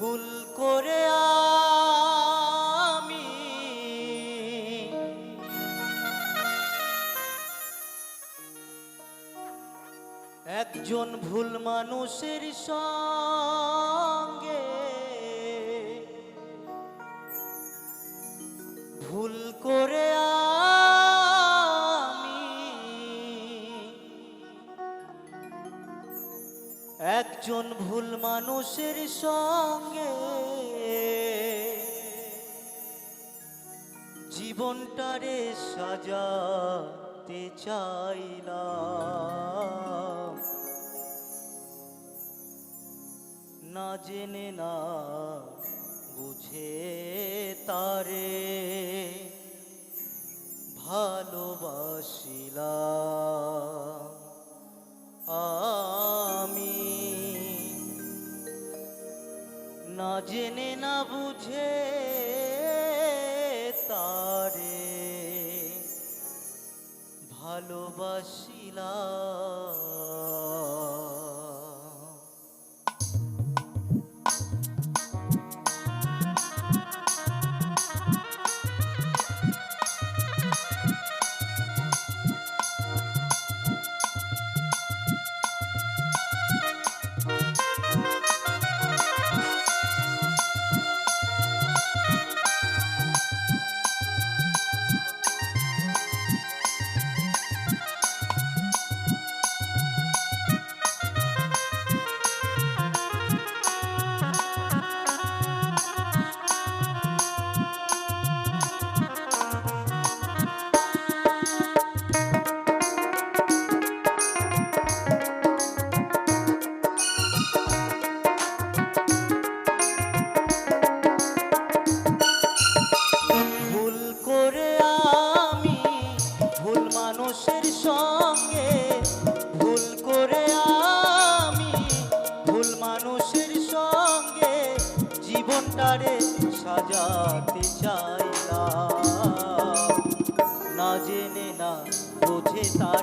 ভুল করে আমি একজন ভুল মানুষের সব একজন ভুল মানুষের সঙ্গে জীবনটারে সাজাতে চাইলাম। না জেনে না বুঝে তারে ভালোবাসিলাম। না জেনে না বুঝে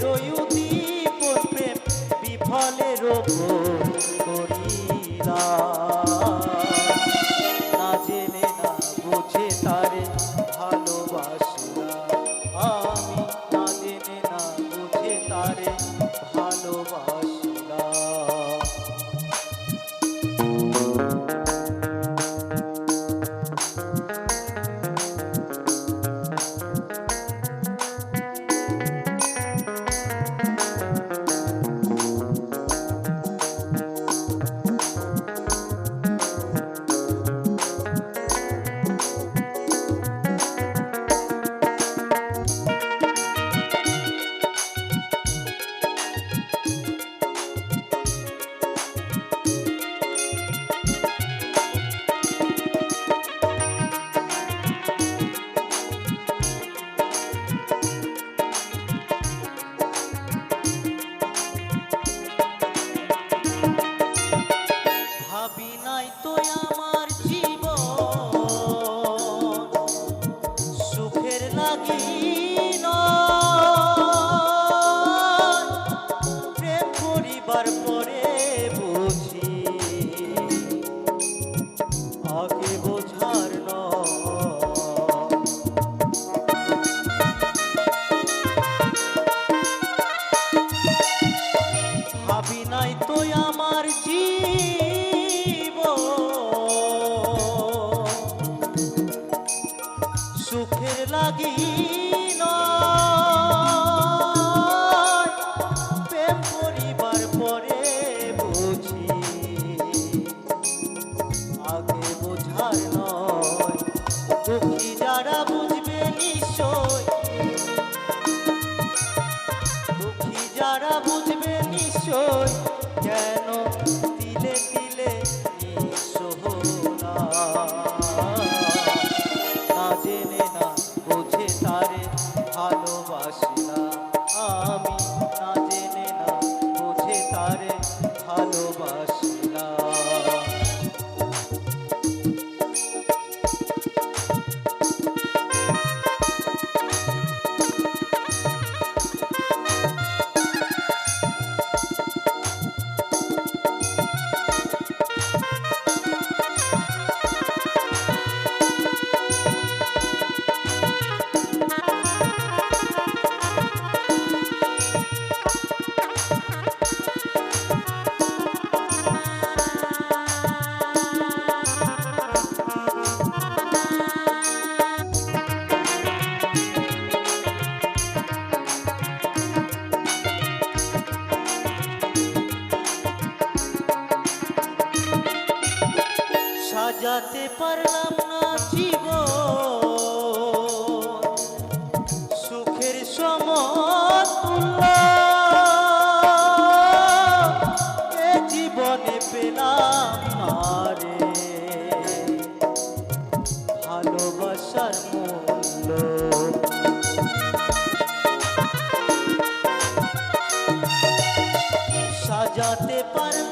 রয়ুতি প্রেম বিফলে রোগ ভাবি নাই তো আমার জীব। সাজাতে পারলাম না জীব সুখের সমতুল্য এ জীবনে পেলাম না রে ভালোবাসার মূল্য। সাজাতে পারলাম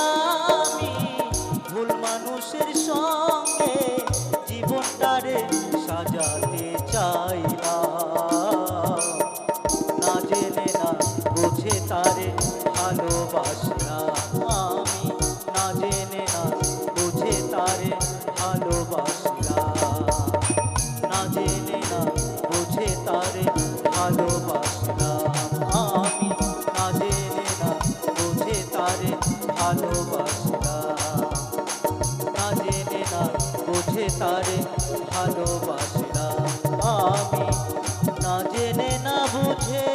তারে ভালোবাসলাম আমি। না জেনে, না বুঝে তারে ভালোবাসলাম না জেনে, না বুঝে তারে ভালোবাসলাম আমি। না জেনে, না বুঝে তারে ভালোবাসলাম না জেনে, না বুঝে তারে ভালোবাসলাম আমি। না জেনে, না বুঝে